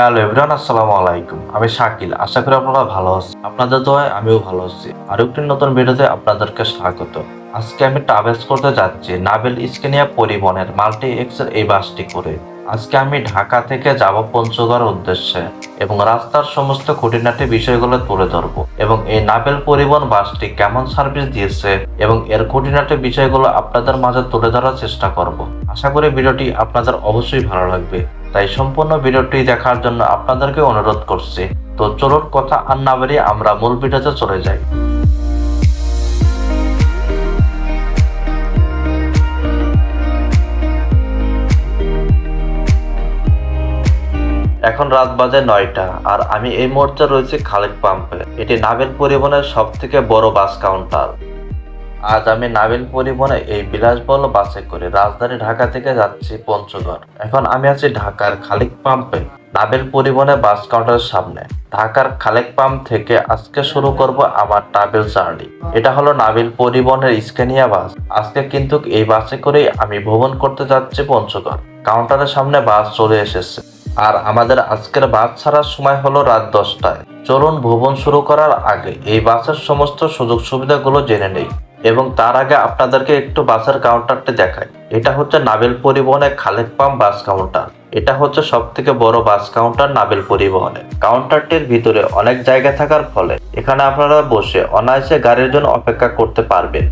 Hello everyone, আসসালামু আলাইকুম। আমি শাকিল, আশা করি আপনারা ভালো আছেন। আপনাদের দোয়ায় আমিও ভালো আছি। আর একটি নতুন ভিডিওতে আপনাদেরকে স্বাগত। আজকে আমি ট্রাভেলস করতে যাচ্ছি নাবেল স্কেনিয়া পরিবহনের মাল্টি এক্সের এই বাসটি করে। আজকে আমি ঢাকা থেকে যাব পঞ্চগড় উদ্দেশ্যে এবং রাস্তার সমস্ত খুঁটিনাটি বিষয়গুলো তুলে ধরবো এবং এই নাবেল পরিবহন বাসটি কেমন সার্ভিস দিয়েছে এবং এর খুঁটিনাটি বিষয়গুলো আপনাদের মাঝে তুলে ধরার চেষ্টা করব। আশা করি ভিডিওটি আপনাদের অবশ্যই ভালো লাগবে। তাই সম্পূর্ণ ভিডিওটি দেখার জন্য আপনাদেরকে অনুরোধ করছি। তো চলুন কথা আর না বেরিয়ে আমরা মূল ভিডিওতে চলে যাই। এখন রাত বাজে নয়টা আর আমি এই মুহূর্তে রয়েছি খালেক পাম্পে। এটি নাবেল পরিবহনের সব থেকে বড় বাস কাউন্টার। আজ আমি নাবিল পরিবহনে এই বিলাসবহুল বাসে করে রাজধানী ঢাকা থেকে যাচ্ছি পঞ্চগড়। এখন আমি আছি ঢাকার খালিক পাম্পে, নাবিল পরিবহনে বাস কাউন্টারের সামনে। ঢাকার খালেক পাম্প থেকে আজকে শুরু করব আমার ট্রাভেল জার্নি। এটা হলো নাবিল পরিবহনের স্কেনিয়া বাস। আজকে কিন্তু এই বাসে করেই আমি ভ্রমণ করতে যাচ্ছি পঞ্চগড়। কাউন্টারের সামনে বাস চলে এসেছে। আর আমাদের আজকের বাস ছাড়ার সময় হলো রাত দশটায়। চলুন ভ্রমণ শুরু করার আগে এই বাসের সমস্ত সুযোগ সুবিধাগুলো জেনে নেই। এবং তার আগে আপনাদেরকে একটু বাসের কাউন্টারটি দেখাই। এটা হচ্ছে নাবিল পরিবহনের খালেক পাম্প বাস কাউন্টার। এটা হচ্ছে সব থেকে বড় বাস কাউন্টার নাবিল পরিবহনে কাউন্টারটির ভিতরে অনেক জায়গা থাকার ফলে এখানে আপনারা বসে অনায়াসে গাড়ির জন্য অপেক্ষা করতে পারবেন।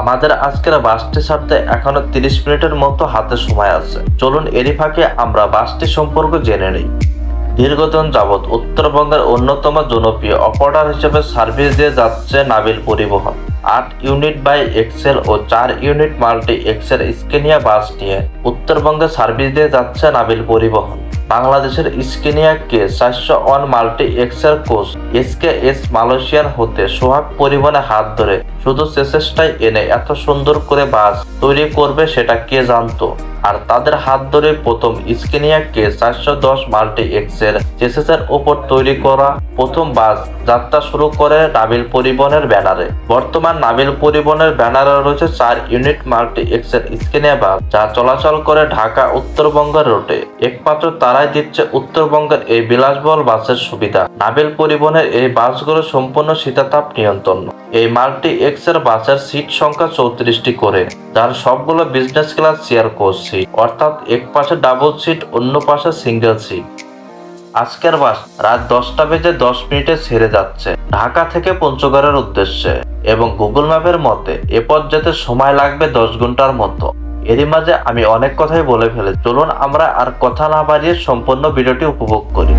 আমাদের আজকের বাসটি ছাড়তে এখনও তিরিশ মিনিটের মতো হাতে সময় আছে। চলুন এরই ফাঁকে আমরা বাসটি সম্পর্কে জেনে নিই। দীর্ঘদিন যাবৎ উত্তরবঙ্গের অন্যতম জনপ্রিয় অপারেটর হিসেবে সার্ভিস দিয়ে যাচ্ছে নাবিল পরিবহন। আট ইউনিট বাই এক্সেল ও চার unit multi axle Scania bus নিয়ে উত্তরবঙ্গে সার্ভিস দিয়ে যাচ্ছে নাবিল পরিবহন। বাংলাদেশের স্কেনিয়া কে চারশো one multi axle coach SK S মালয়েশিয়ার হতে সোহাগ পরিবহনে হাত ধরে। শুধু চেষ্টায় এনে এত সুন্দর করে বাস তৈরি করবে সেটা কে জানতো? আর তাদের হাত ধরে প্রথম স্কেনিয়া কে চারশো দশ মাল্টি এক্সের চেসেসের ওপর তৈরি করা প্রথম বাস যাত্রা শুরু করে নাবিল পরিবহনের ব্যানারে। বর্তমান নাবিল পরিবহনের ব্যানারে রয়েছে চার ইউনিট মাল্টি এক্সের স্কেনিয়া বাস যা চলাচল করে ঢাকা উত্তরবঙ্গের রুটে একমাত্র তারাই দিচ্ছে উত্তরবঙ্গের এই বিলাসবহুল বাসের সুবিধা। নাবিল পরিবহনের এই বাসগুলো সম্পূর্ণ শীতাতাপ নিয়ন্ত্রণ। এই মাল্টি এক্সের বাসের সিট সংখ্যা চৌত্রিশটি করে, যার সবগুলো business class chair coach seat অর্থাৎ এক পাশে ডাবল সিট অন্য পাশে সিঙ্গেল সিট আজকের বাস রাত দশটা বেজে দশ মিনিটে ছেড়ে যাচ্ছে। ঢাকা থেকে পঞ্চগড়ের উদ্দেশ্যে এবং গুগল ম্যাপের মতে এ পথ যেতে সময় লাগবে দশ ঘণ্টার মতো। এরই মাঝে আমি অনেক কথাই বলে ফেলে চলুন আমরা আর কথা না বাড়িয়ে সম্পূর্ণ ভিডিওটি উপভোগ করি।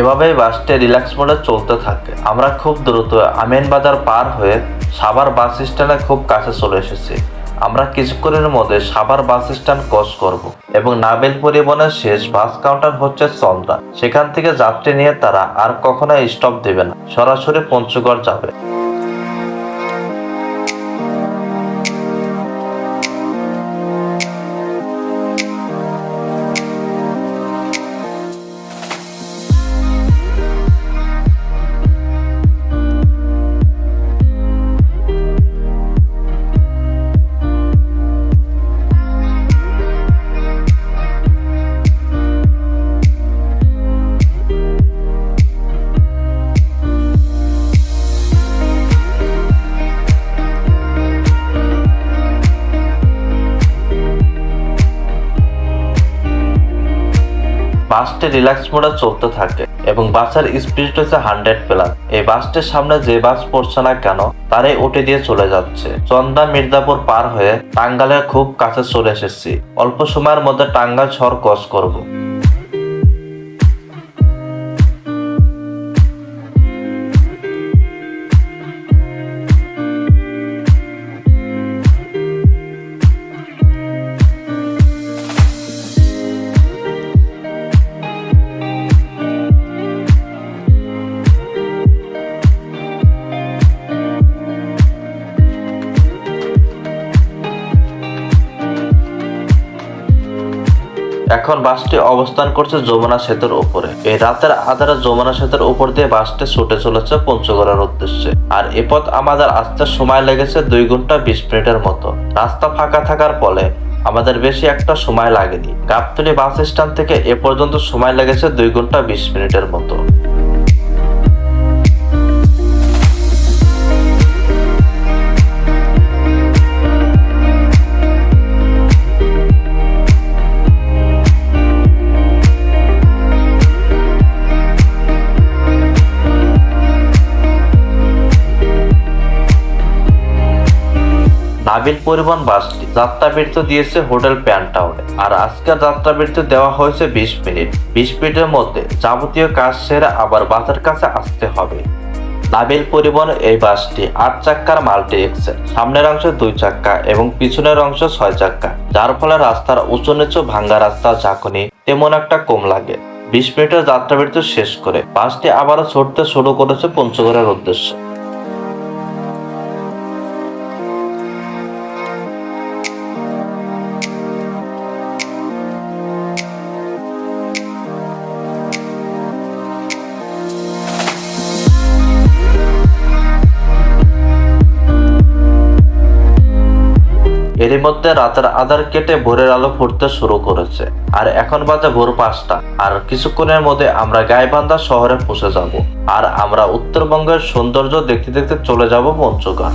এভাবেই বাসটি রিল্যাক্স মোডে চলতে থাকে। আমরা খুব দ্রুত আমিন বাজার পার হয়ে সাভার বাস স্ট্যান্ডে খুব কাছে চলে এসেছি। আমরা কিছুক্ষণের মধ্যে সাভার বাস স্ট্যান্ড ক্রস করব এবং নাবিল পরিবহনের শেষ বাস কাউন্টার হচ্ছে চন্দ্রা। সেখান থেকে যাত্রী নিয়ে তারা আর কখনো স্টপ দেবে না। সরাসরি পঞ্চগড় যাবে। বাসটি রিল্যাক্স মোডে চলতে থাকে এবং বাসের স্পিড হচ্ছে হান্ড্রেড প্লাস এই বাসটির সামনে যে বাস পড়ছে না কেন, তারাই উঠে দিয়ে চলে যাচ্ছে। চন্দা মির্জাপুর পার হয়ে টাঙ্গালের খুব কাছে চলে এসেছি। অল্প সময়ের মধ্যে টাঙ্গাল শহর ক্রস করব। এখন বাসটি অবস্থান করছে যমুনা সেতুর উপরে। এই রাতের আধারে যমুনা সেতুর উপর দিয়ে বাসটি ছুটে চলেছে পঞ্চগড়ের উদ্দেশ্যে। আর এ পথ আমাদের আসতে সময় লেগেছে দুই ঘণ্টা বিশ মিনিটের মতো। রাস্তা ফাঁকা থাকার ফলে আমাদের বেশি একটা সময় লাগেনি। গাবতলি বাস স্ট্যান্ড থেকে এ পর্যন্ত সময় লেগেছে দুই ঘণ্টা বিশ মিনিটের মতো। নাবিল পরিবহন বাসটি যাত্রাবৃত্ত দিয়েছে হোটেল প্যান টাউনে। আর আজকের যাত্রাবৃত্ত দেওয়া হয়েছে বিশ মিনিট। বিশ মিনিটের মধ্যে যাবতীয় কাজ সেরে আবার বাসের কাছে আসতে হবে। নাবিল পরিবহন এই বাসটি আট চাক্কার মাল্টি এক্সেল। সামনের অংশ দুই চাক্কা এবং পিছনের অংশ ছয় চাক্কা। যার ফলে রাস্তার উঁচু নিচু ভাঙ্গা রাস্তা ঝাঁকুনি তেমন একটা কম লাগে। বিশ মিনিটের যাত্রাবৃত্ত শেষ করে বাসটি আবারও ছুটতে শুরু করেছে পঞ্চগড়ের উদ্দেশ্যে। এরই মধ্যে রাতের আধার কেটে ভোরের আলো ফুটতে শুরু করেছে। আর এখন বাজে ভোর পাঁচটা। আর কিছুক্ষণের মধ্যে আমরা গাইবান্ধা শহরে পৌঁছে যাব। আর আমরা উত্তরবঙ্গের সৌন্দর্য দেখতে দেখতে চলে যাব পঞ্চগড়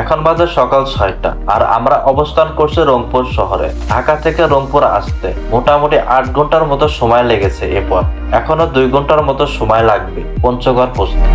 এখন বাজে সকাল ছয়টা, আর আমরা অবস্থান করছি রংপুর শহরে। ঢাকা থেকে রংপুর আসতে মোটামুটি আট ঘণ্টার মতো সময় লেগেছে এরপর। এখনও দুই ঘণ্টার মতো সময় লাগবে পঞ্চগড় পৌঁছতে।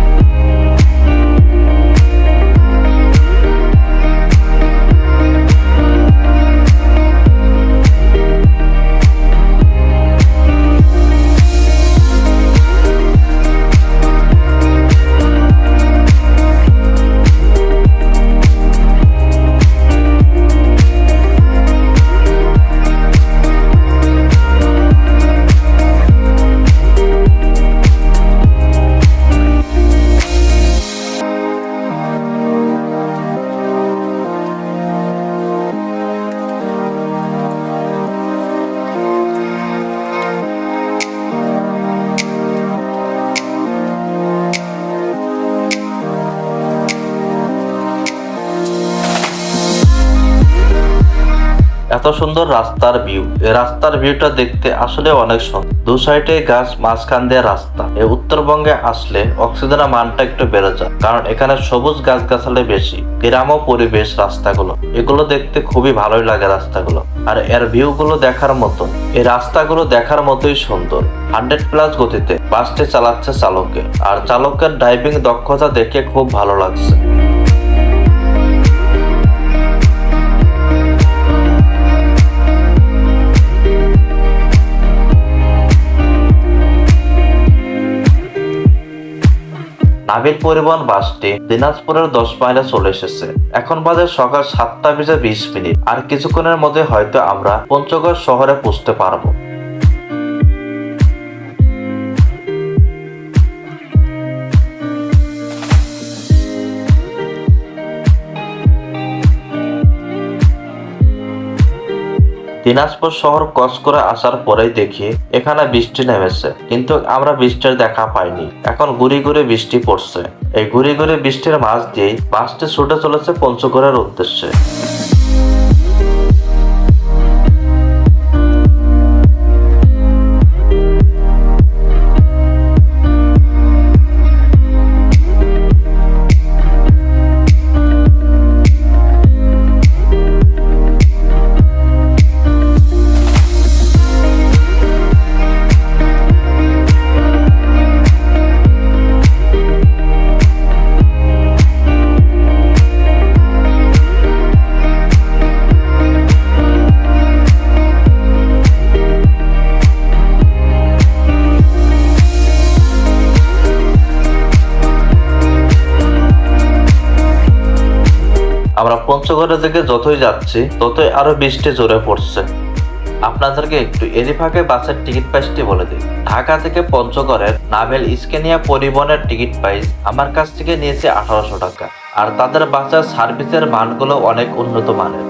এত সুন্দর রাস্তার ভিউ রাস্তার ভিউটা দেখতে আসলে অনেক সুন্দর। দু সাইডে গাছ, মাঝখান দিয়ে রাস্তা। এই উত্তরবঙ্গে আসলে অক্সিজেনের মানটা একটু বেড়ে যায়। কারণ এখানে সবুজ গাছগাছালি বেশি গ্রাম ও পরিবেশ রাস্তাগুলো। এগুলো দেখতে খুবই ভালোই লাগে রাস্তাগুলো। আর এর ভিউ গুলো দেখার মতন। এই রাস্তাগুলো দেখার মতোই সুন্দর। হান্ড্রেড প্লাস গতিতে বাসটি চালাচ্ছে চালককে। আর চালকের ড্রাইভিং দক্ষতা দেখে খুব ভালো লাগছে। নাবিল পরিবহন বাসটি দিনাজপুরের দশ মাইলে চলে এসেছে। এখন বাজে সকাল সাতটা বেজে বিশ মিনিট। আর কিছুক্ষণের মধ্যে হয়তো আমরা পঞ্চগড় শহরে পৌঁছতে পারব। দিনাজপুর শহর ক্রস করে আসার পরেই দেখি এখানে বৃষ্টি নেমেছে, কিন্তু আমরা বৃষ্টির দেখা পাইনি। এখন ঘুরে ঘুরে বৃষ্টি পড়ছে। এই ঘুরি ঘুরে বৃষ্টির মাছ দিয়েই বাসটি ছুটে চলেছে পঞ্চগড়ের উদ্দেশ্যে। পঞ্চগড়ের দিকে যতই যাচ্ছি, ততই আরও বৃষ্টি জোরে পড়ছে। আপনাদেরকে একটু এরই ফাঁকে বাসের টিকিট প্রাইসটি বলে দিই। ঢাকা থেকে পঞ্চগড়ের নাভেল স্কেনিয়া পরিবহনের টিকিট প্রাইস আমার কাছ থেকে নিয়েছে আঠারোশো টাকা। আর তাদের বাসের সার্ভিসের মানগুলো অনেক উন্নত মানের।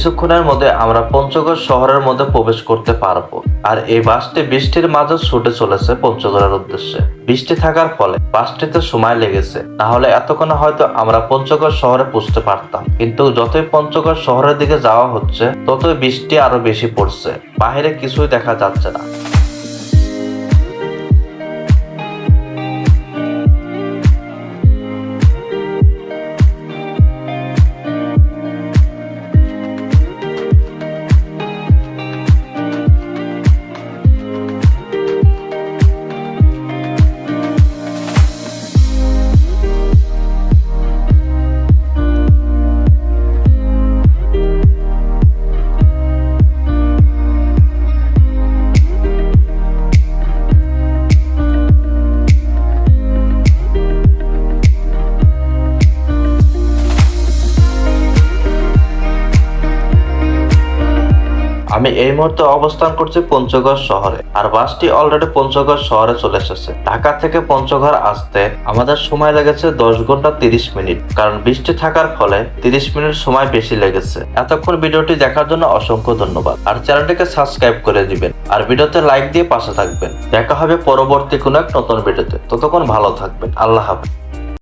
কিছুক্ষণের মধ্যে আমরা পঞ্চগড় শহরের মধ্যে প্রবেশ করতে পারব। আর এই বাসটি বৃষ্টির মাঝে ছুটে চলেছে পঞ্চগড়ের উদ্দেশ্যে। বৃষ্টি থাকার ফলে বাসটিতে সময় লেগেছে। না হলে এতক্ষণ হয়তো আমরা পঞ্চগড় শহরে পৌঁছতে পারতাম। কিন্তু যতই পঞ্চগড় শহরের দিকে যাওয়া হচ্ছে, ততই বৃষ্টি আরও বেশি পড়ছে। বাহিরে কিছুই দেখা যাচ্ছে না। আমি এই মুহূর্তে অবস্থান করছি পঞ্চগড় শহরে। আর বাসটি অলরেডি পঞ্চগড় শহরে চলে এসেছে। ঢাকা থেকে পঞ্চগড় আসতে আমাদের সময় লেগেছে দশ ঘণ্টা তিরিশ মিনিট। কারণ বৃষ্টি থাকার ফলে তিরিশ মিনিট সময় বেশি লেগেছে। এতক্ষণ ভিডিওটি দেখার জন্য অসংখ্য ধন্যবাদ। আর চ্যানেলটিকে সাবস্ক্রাইব করে দিবেন। আর ভিডিওতে লাইক দিয়ে পাশে থাকবেন। দেখা হবে পরবর্তী কোনো এক নতুন ভিডিওতে। ততক্ষণ ভালো থাকবেন। আল্লাহ হাফেজ।